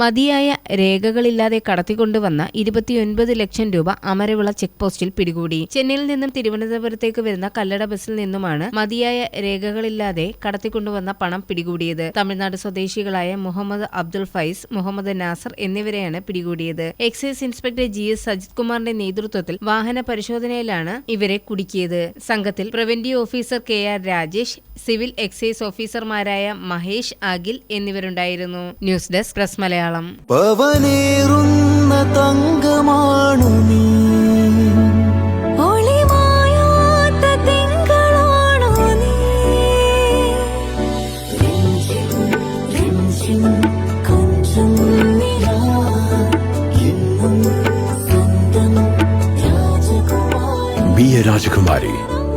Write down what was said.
മതിയായ രേഖകളില്ലാതെ കടത്തിക്കൊണ്ടുവന്ന ഇരുപത്തിയൊൻപത് ലക്ഷം രൂപ അമരവിള ചെക്ക് പോസ്റ്റിൽ പിടികൂടി. ചെന്നൈയിൽ നിന്നും തിരുവനന്തപുരത്തേക്ക് വരുന്ന കല്ലട ബസ്സിൽ നിന്നുമാണ് മതിയായ രേഖകളില്ലാതെ കടത്തിക്കൊണ്ടുവന്ന പണം പിടികൂടിയത്. തമിഴ്നാട് സ്വദേശികളായ മുഹമ്മദ് അബ്ദുൾ ഫൈസ് മുഹമ്മദ് നാസർ എന്നിവരെയാണ് പിടികൂടിയത്. Excise inspector G S Sajith കുമാറിന്റെ നേതൃത്വത്തിൽ വാഹന പരിശോധനയിലാണ് ഇവരെ കുടുക്കിയത്. സംഘത്തിൽ preventive officer K R Rajesh civil excise ഓഫീസർമാരായ Mahesh Akhil എന്നിവരുണ്ടായിരുന്നു. News desk press Malayalam. തങ്കമാണു നീ. രാജകുമാരി.